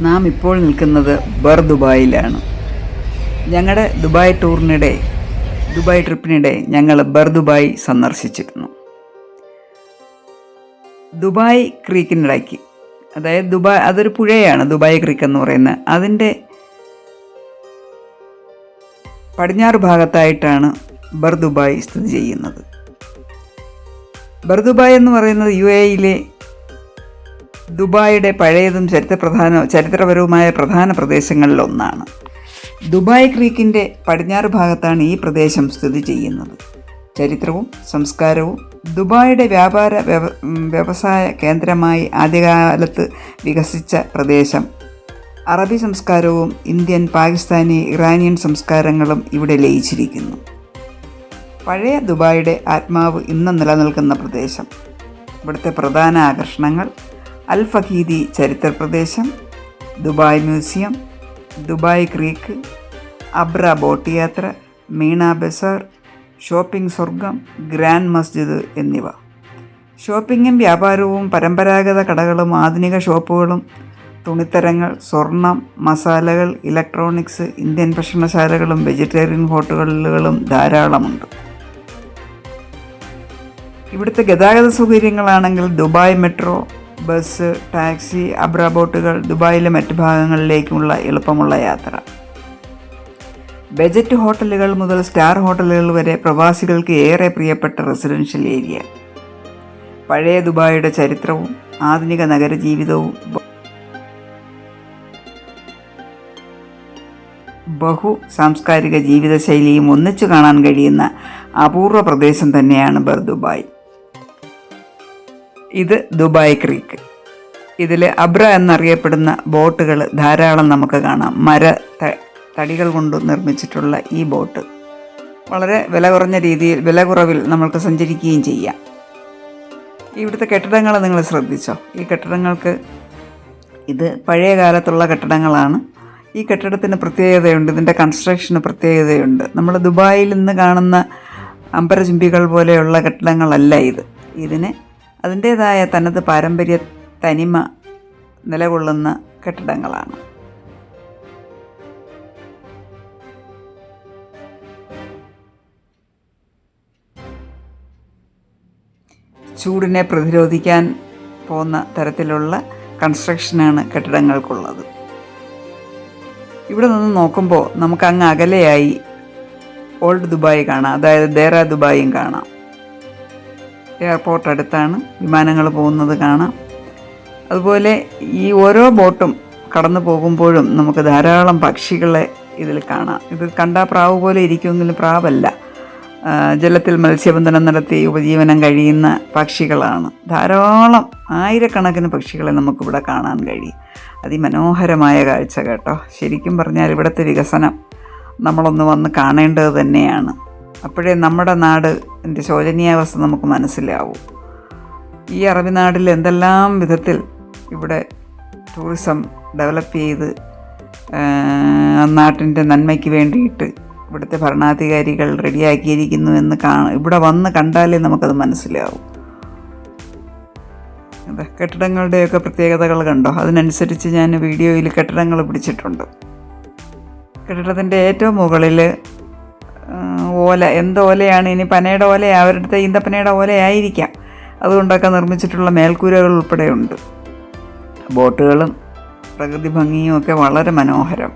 നാം ഇപ്പോൾ നിൽക്കുന്നത് ബർ ദുബായിലാണ്. ഞങ്ങളുടെ ദുബായ് ടൂറിനിടെ ദുബായ് ട്രിപ്പിനിടെ ഞങ്ങൾ ബർ ദുബായ് സന്ദർശിച്ചിരുന്നു. ദുബായ് ക്രീക്കിനിടയ്ക്ക് അതായത് ദുബായ് അതൊരു പുഴയാണ് ദുബായ് ക്രീക്ക് എന്ന് പറയുന്നത്. അതിന്റെ പടിഞ്ഞാറ് ഭാഗത്തായിട്ടാണ് ബർ ദുബായ് സ്ഥിതി ചെയ്യുന്നത്. ബർ ദുബായ് എന്ന് പറയുന്നത് യു എയിലെ ദുബായിയുടെ പഴയതും ചരിത്ര പ്രധാന ചരിത്രപരവുമായ പ്രധാന പ്രദേശങ്ങളിലൊന്നാണ് ദുബായ് ക്രീക്കിന്റെ പടിഞ്ഞാറ് ഭാഗത്താണ് ഈ പ്രദേശം സ്ഥിതി ചെയ്യുന്നത്. ചരിത്രവും സംസ്കാരവും ദുബായിയുടെ വ്യാപാര വ്യവ- വ്യവസായ കേന്ദ്രമായി ആദ്യകാലത്ത് വികസിച്ച പ്രദേശം. അറബി സംസ്കാരവും ഇന്ത്യൻ പാകിസ്ഥാനി ഇറാനിയൻ സംസ്കാരങ്ങളും ഇവിടെ ലയിച്ചിരിക്കുന്നു. പഴയ ദുബായിയുടെ ആത്മാവ് ഇന്ന് നിലനിൽക്കുന്ന പ്രദേശം. ഇവിടുത്തെ പ്രധാന ആകർഷണങ്ങൾ അൽ ഫഖീദി ചരിത്ര പ്രദേശം ദുബായ് മ്യൂസിയം ദുബായ് ക്രീക്ക് അബ്ര ബോട്ട് യാത്ര മീണ ബസാർ ഷോപ്പിംഗ് സ്വർഗം ഗ്രാൻഡ് മസ്ജിദ് എന്നിവ. ഷോപ്പിങ്ങും വ്യാപാരവും പരമ്പരാഗത കടകളും ആധുനിക ഷോപ്പുകളും തുണിത്തരങ്ങൾ സ്വർണം മസാലകൾ ഇലക്ട്രോണിക്സ് ഇന്ത്യൻ ഭക്ഷണശാലകളും വെജിറ്റേറിയൻ ഹോട്ടലുകളും ധാരാളമുണ്ട്. ഇവിടുത്തെ ഗതാഗത സൗകര്യങ്ങളാണെങ്കിൽ ദുബായ് മെട്രോ ബസ് ടാക്സി അബ്ര ബോട്ടുകൾ ദുബായിലെ മറ്റ് ഭാഗങ്ങളിലേക്കുമുള്ള എളുപ്പമുള്ള യാത്ര. ബജറ്റ് ഹോട്ടലുകൾ മുതൽ സ്റ്റാർ ഹോട്ടലുകൾ വരെ പ്രവാസികൾക്ക് ഏറെ പ്രിയപ്പെട്ട റെസിഡൻഷ്യൽ ഏരിയ. പഴയ ദുബായിയുടെ ചരിത്രവും ആധുനിക നഗരജീവിതവും ജീവിതവും ബഹു സാംസ്കാരിക ജീവിതശൈലിയും ഒന്നിച്ചു കാണാൻ കഴിയുന്ന അപൂർവ പ്രദേശം തന്നെയാണ് ബർദുബായ് ദുബായ്. ഇത് ദുബായ് ക്രീക്ക്. ഇതിൽ അബ്ര എന്നറിയപ്പെടുന്ന ബോട്ടുകൾ ധാരാളം നമുക്ക് കാണാം. മര തടികൾ കൊണ്ട് നിർമ്മിച്ചിട്ടുള്ള ഈ ബോട്ട്. വളരെ വില കുറഞ്ഞ രീതിയിൽ വില കുറവിൽ നമ്മൾക്ക് സഞ്ചരിക്കുകയും ചെയ്യാം. ഇവിടുത്തെ കെട്ടിടങ്ങൾ നിങ്ങൾ ശ്രദ്ധിച്ചോ? ഈ കെട്ടിടങ്ങൾക്ക് ഇത് പഴയ കാലത്തുള്ള കെട്ടിടങ്ങളാണ്. ഈ കെട്ടിടത്തിന് പ്രത്യേകതയുണ്ട് ഇതിന്റെ കൺസ്ട്രക്ഷന് പ്രത്യേകതയുണ്ട്. നമ്മൾ ദുബായിൽ നിന്ന് കാണുന്ന അമ്പരചുംബികൾ പോലെയുള്ള കെട്ടിടങ്ങളല്ല ഇത്. ഇതിന് അതിന്റേതായ തനത് പാരമ്പര്യ തനിമ നിലകൊള്ളുന്ന കെട്ടിടങ്ങളാണ്. ചൂടിനെ പ്രതിരോധിക്കാൻ പോകുന്ന തരത്തിലുള്ള കൺസ്ട്രക്ഷനാണ് കെട്ടിടങ്ങൾക്കുള്ളത്. ഇവിടെ നിന്ന് നോക്കുമ്പോൾ നമുക്ക് അങ്ങ് അകലെയായി ഓൾഡ് ദുബായ് കാണാം. അതായത് ദേറ ദുബായും കാണാം. എയർപോർട്ട് അടുത്താണ് വിമാനങ്ങൾ പോകുന്നത് കാണാം. അതുപോലെ ഈ ഓരോ ബോട്ടും കടന്നു പോകുമ്പോഴും നമുക്ക് ധാരാളം പക്ഷികളെ ഇതിൽ കാണാം. ഇത് കണ്ടാൽ പ്രാവ് പോലെ ഇരിക്കുമെങ്കിലും പ്രാവല്ല. ജലത്തിൽ മത്സ്യബന്ധനം നടത്തി ഉപജീവനം കഴിയുന്ന പക്ഷികളാണ്. ധാരാളം ആയിരക്കണക്കിന് പക്ഷികളെ നമുക്കിവിടെ കാണാൻ കഴിയും. അതിമനോഹരമായ കാഴ്ച കേട്ടോ. ശരിക്കും പറഞ്ഞാൽ ഇവിടുത്തെ വികസനം നമ്മളൊന്ന് വന്ന് കാണേണ്ടത് തന്നെയാണ്. അപ്പോഴേ നമ്മുടെ നാട് എന്റെ ശോചനീയാവസ്ഥ നമുക്ക് മനസ്സിലാവൂ. ഈ അറബി നാട്ടിൽ എന്തെല്ലാം വിധത്തിൽ ഇവിടെ ടൂറിസം ഡെവലപ്പ് ചെയ്ത് നാട്ടിന്റെ നന്മയ്ക്ക് വേണ്ടിയിട്ട് ഇവിടുത്തെ ഭരണാധികാരികൾ റെഡിയാക്കിയിരിക്കുന്നു എന്ന് കാ ഇവിടെ വന്ന് കണ്ടാലേ നമുക്കത് മനസ്സിലാവും. കെട്ടിടങ്ങളുടെയൊക്കെ പ്രത്യേകതകൾ കണ്ടോ? അതിനനുസരിച്ച് ഞാൻ വീഡിയോയിൽ കെട്ടിടങ്ങൾ പിടിച്ചിട്ടുണ്ട്. കെട്ടിടത്തിന്റെ ഏറ്റവും മുകളിൽ ഓല എന്ത് ഓലയാണ്? ഇനി പനയുടെ ഓല അവരുടെ ഈന്തപ്പനയുടെ ഓലയായിരിക്കാം. അതുകൊണ്ടൊക്കെ നിർമ്മിച്ചിട്ടുള്ള മേൽക്കൂരകൾ ഉൾപ്പെടെയുണ്ട്. ബോട്ടുകളും പ്രകൃതി ഭംഗിയും ഒക്കെ വളരെ മനോഹരം.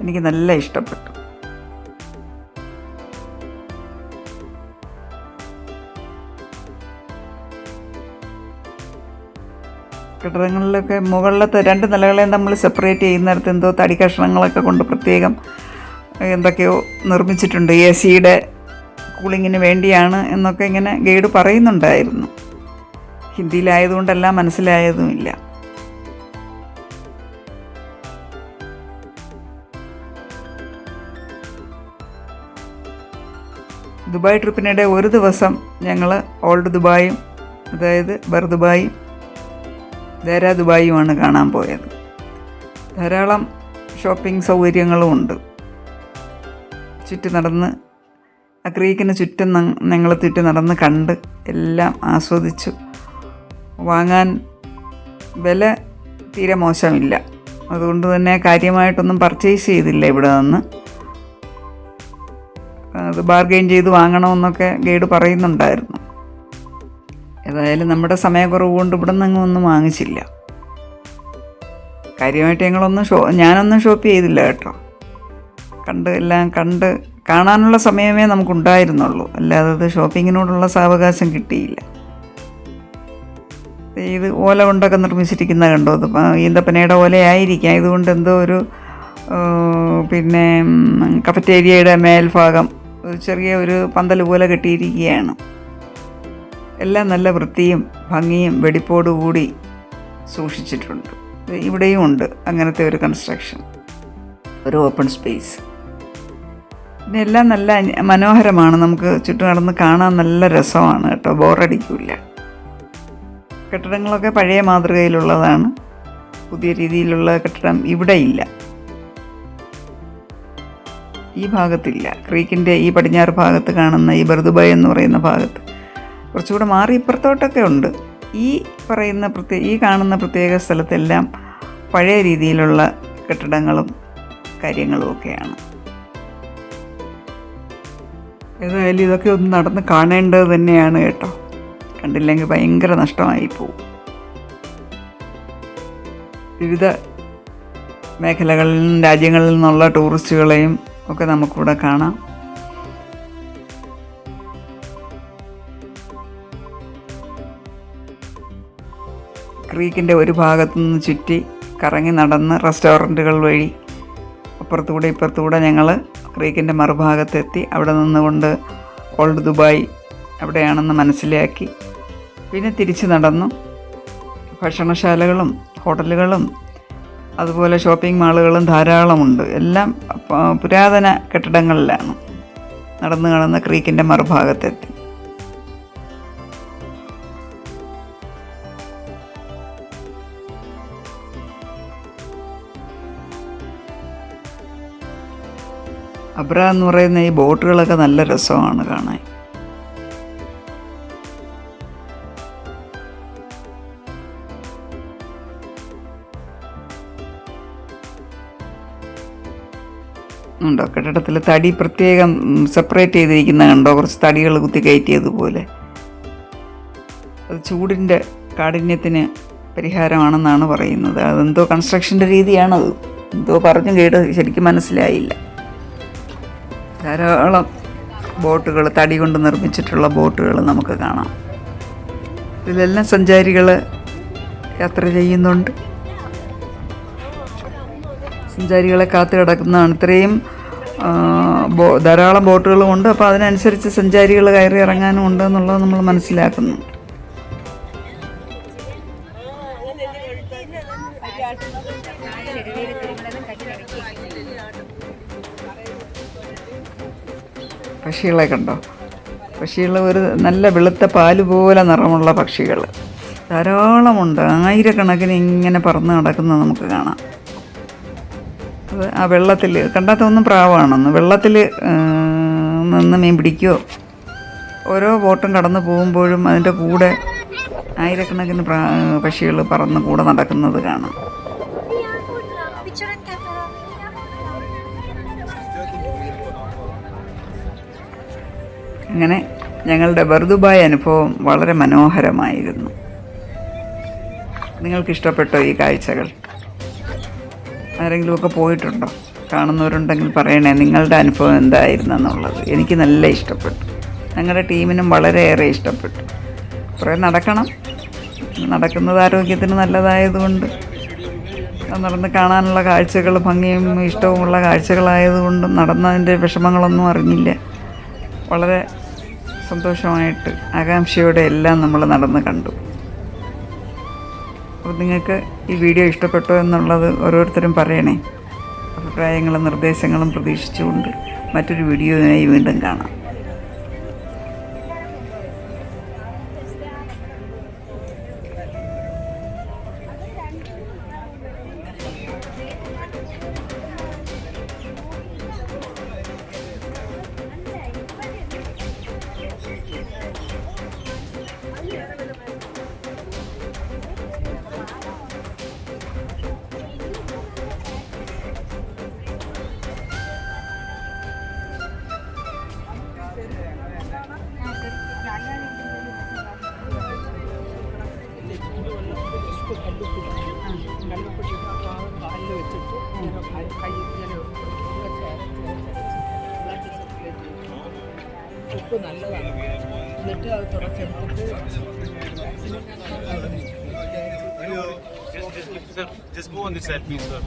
എനിക്ക് നല്ല ഇഷ്ടപ്പെട്ടു. കെട്ടിടങ്ങളിലൊക്കെ മുകളിലത്തെ രണ്ട് നിലകളെയും നമ്മൾ സെപ്പറേറ്റ് ചെയ്യുന്നിടത്ത് എന്തോ തടി കഷ്ണങ്ങളൊക്കെ കൊണ്ട് പ്രത്യേകം എന്തൊക്കെയോ നിർമ്മിച്ചിട്ടുണ്ട്. എ സിയുടെ കൂളിങ്ങിന് വേണ്ടിയാണ് എന്നൊക്കെ ഇങ്ങനെ ഗൈഡ് പറയുന്നുണ്ടായിരുന്നു. ഹിന്ദിയിലായതുകൊണ്ടെല്ലാം മനസ്സിലായതുമില്ല. ദുബായ് ട്രിപ്പിനിടെ ഒരു ദിവസം ഞങ്ങൾ ഓൾഡ് ദുബായും അതായത് ബർ ദുബായും ദേരാ ദുബായുമാണ് കാണാൻ പോയത്. ധാരാളം ഷോപ്പിംഗ് സൗകര്യങ്ങളും ഉണ്ട്. ചുറ്റി നടന്ന് ആ ക്രീക്കിന് ചുറ്റും ഞങ്ങൾ ചുറ്റി നടന്ന് കണ്ട് എല്ലാം ആസ്വദിച്ചു. വാങ്ങാൻ വില തീരെ മോശമില്ല. അതുകൊണ്ട് തന്നെ കാര്യമായിട്ടൊന്നും പർച്ചേസ് ചെയ്തില്ല ഇവിടെ നിന്ന്. അത് ബാർഗെയിൻ ചെയ്ത് വാങ്ങണമെന്നൊക്കെ ഗൈഡ് പറയുന്നുണ്ടായിരുന്നു. ഏതായാലും നമ്മുടെ സമയക്കുറവ് കൊണ്ട് ഇവിടെ നിന്ന് ഒന്നും വാങ്ങിച്ചില്ല. കാര്യമായിട്ട് ഞങ്ങളൊന്നും ഷോ ഞാനൊന്നും ഷോപ്പ് ചെയ്തില്ല കേട്ടോ. കണ്ട് എല്ലാം കണ്ട് കാണാനുള്ള സമയമേ നമുക്കുണ്ടായിരുന്നുള്ളൂ. അല്ലാതെ അത് ഷോപ്പിങ്ങിനോടുള്ള സാവകാശം കിട്ടിയില്ല. ഇത് ഓല കൊണ്ടൊക്കെ നിർമ്മിച്ചിരിക്കുന്ന കണ്ടോ? അത് ഈന്തപ്പനയുടെ ഓലയായിരിക്കാം. ഇതുകൊണ്ട് എന്തോ ഒരു പിന്നെ കഫറ്റേരിയയുടെ മേൽഭാഗം ചെറിയ ഒരു പന്തൽ പോലെ കെട്ടിയിരിക്കുകയാണ്. എല്ലാം നല്ല വൃത്തിയും ഭംഗിയും വെടിപ്പോടുകൂടി സൂക്ഷിച്ചിട്ടുണ്ട്. ഇവിടെയും ഉണ്ട് അങ്ങനത്തെ ഒരു കൺസ്ട്രക്ഷൻ ഒരു ഓപ്പൺ സ്പേസ് എല്ലാം നല്ല മനോഹരമാണ്. നമുക്ക് ചുറ്റും നടന്ന് കാണാൻ നല്ല രസമാണ് കേട്ടോ. ബോറടിക്കില്ല. കെട്ടിടങ്ങളൊക്കെ പഴയ മാതൃകയിലുള്ളതാണ്. പുതിയ രീതിയിലുള്ള കെട്ടിടം ഇവിടെ ഇല്ല ഈ ഭാഗത്തില്ല. ക്രീക്കിന്റെ ഈ പടിഞ്ഞാറ് ഭാഗത്ത് കാണുന്ന ഈ ബർദുബായ് എന്ന് പറയുന്ന ഭാഗത്ത് കുറച്ചുകൂടെ മാറി ഇപ്പുറത്തോട്ടൊക്കെ ഉണ്ട്. ഈ പറയുന്ന പ്രത്യേക ഈ കാണുന്ന പ്രത്യേക സ്ഥലത്തെല്ലാം പഴയ രീതിയിലുള്ള കെട്ടിടങ്ങളും കാര്യങ്ങളും ഒക്കെയാണ്. ഏതായാലും ഇതൊക്കെ ഒന്ന് നടന്ന് കാണേണ്ടത് തന്നെയാണ് കേട്ടോ. കണ്ടില്ലെങ്കിൽ ഭയങ്കര നഷ്ടമായി പോവും. വിവിധ മേഖലകളിൽ നിന്നും രാജ്യങ്ങളിൽ നിന്നുള്ള ടൂറിസ്റ്റുകളെയും ഒക്കെ നമുക്കിവിടെ കാണാം. ക്രീക്കിന്റെ ഒരു ഭാഗത്തു നിന്ന് ചുറ്റി കറങ്ങി നടന്ന് റെസ്റ്റോറന്റുകൾ വഴി അപ്പുറത്തുകൂടെ ഇപ്പുറത്തുകൂടെ ഞങ്ങൾ ക്രീക്കിന്റെ മറുഭാഗത്തെത്തി അവിടെ നിന്നുകൊണ്ട് ഓൾഡ് ദുബായ് അവിടെയാണെന്ന് മനസ്സിലാക്കി. പിന്നെ തിരിച്ച് നടന്നു. ഭക്ഷണശാലകളും ഹോട്ടലുകളും അതുപോലെ ഷോപ്പിംഗ് മാളുകളും ധാരാളമുണ്ട്. എല്ലാം പുരാതന കെട്ടിടങ്ങളിലാണ് നടന്നു കാണുന്ന ക്രീക്കിന്റെ മറുഭാഗത്തെത്തി. അബ്ര എന്ന് പറയുന്ന ഈ ബോട്ടുകളൊക്കെ നല്ല രസമാണ് കാണാൻ. ഉണ്ടോ? കെട്ടിടത്തിൽ തടി പ്രത്യേകം സെപ്പറേറ്റ് ചെയ്തിരിക്കുന്ന കണ്ടോ? കുറച്ച് തടികൾ കുത്തി കയറ്റിയതുപോലെ. അത് ചൂടിന്റെ കാഠിന്യത്തിന് പരിഹാരമാണെന്നാണ് പറയുന്നത്. അതെന്തോ കൺസ്ട്രക്ഷന്റെ രീതിയാണത്. എന്തോ പറഞ്ഞു കേട്ട് ശരിക്കും മനസ്സിലായില്ല. ധാരാളം ബോട്ടുകൾ തടി കൊണ്ട് നിർമ്മിച്ചിട്ടുള്ള ബോട്ടുകൾ നമുക്ക് കാണാം. ഇതിലെല്ലാം സഞ്ചാരികൾ യാത്ര ചെയ്യുന്നുണ്ട്. സഞ്ചാരികളെ കാത്തു കിടക്കുന്നതാണ്. ഇത്രയും ബോ ധാരാളം ബോട്ടുകളും ഉണ്ട്. അപ്പോൾ അതിനനുസരിച്ച് സഞ്ചാരികൾ കയറി ഇറങ്ങാനും ഉണ്ട് എന്നുള്ളത് നമ്മൾ മനസ്സിലാക്കുന്നു. പക്ഷികളെ കണ്ടോ? പക്ഷികൾ ഒരു നല്ല വെളുത്ത പാൽ പോലെ നിറമുള്ള പക്ഷികൾ ധാരാളമുണ്ട്. ആയിരക്കണക്കിന് ഇങ്ങനെ പറന്ന് നടക്കുന്നത് നമുക്ക് കാണാം. അത് ആ വെള്ളത്തിൽ കണ്ടാൽ തോന്നും പ്രാവാണെന്ന്. വെള്ളത്തിൽ നിന്ന് മീൻ പിടിക്കുമോ ഓരോ ബോട്ടും കടന്നു പോകുമ്പോഴും അതിന്റെ കൂടെ ആയിരക്കണക്കിന് പ്രാ പക്ഷികൾ പറന്ന് കൂടെ നടക്കുന്നത് കാണാം. അങ്ങനെ ഞങ്ങളുടെ ബർദുബായ് അനുഭവം വളരെ മനോഹരമായിരുന്നു. നിങ്ങൾക്കിഷ്ടപ്പെട്ടോ ഈ കാഴ്ചകൾ? ആരെങ്കിലുമൊക്കെ പോയിട്ടുണ്ടോ? കാണുന്നവരുണ്ടെങ്കിൽ പറയണേ നിങ്ങളുടെ അനുഭവം എന്തായിരുന്നു എന്നുള്ളത് എനിക്ക് നല്ല ഇഷ്ടപ്പെട്ടു. ഞങ്ങളുടെ ടീമിനും വളരെയേറെ ഇഷ്ടപ്പെട്ടു. കുറേ നടക്കണം. നടക്കുന്നത് ആരോഗ്യത്തിന് നല്ലതായതുകൊണ്ട് നടന്ന് കാണാനുള്ള കാഴ്ചകൾ ഭംഗിയും ഇഷ്ടവുമുള്ള കാഴ്ചകളായതുകൊണ്ടും നടന്നതിന്റെ വിഷമങ്ങളൊന്നും അറിഞ്ഞില്ല. വളരെ സന്തോഷമായിട്ട് ആകാംക്ഷയോടെ എല്ലാം നമ്മൾ നടന്ന് കണ്ടു. അപ്പോൾ നിങ്ങൾക്ക് ഈ വീഡിയോ ഇഷ്ടപ്പെട്ടോ എന്നുള്ളത് ഓരോരുത്തരും പറയണേ. അഭിപ്രായങ്ങളും നിർദ്ദേശങ്ങളും പ്രതീക്ഷിച്ചുകൊണ്ട് മറ്റൊരു വീഡിയോയുമായി വീണ്ടും കാണാം. ഉപ്പ് നല്ലതാണ് എന്നിട്ട് അത് തുടച്ചെടുത്തിട്ട് Just, just, sir,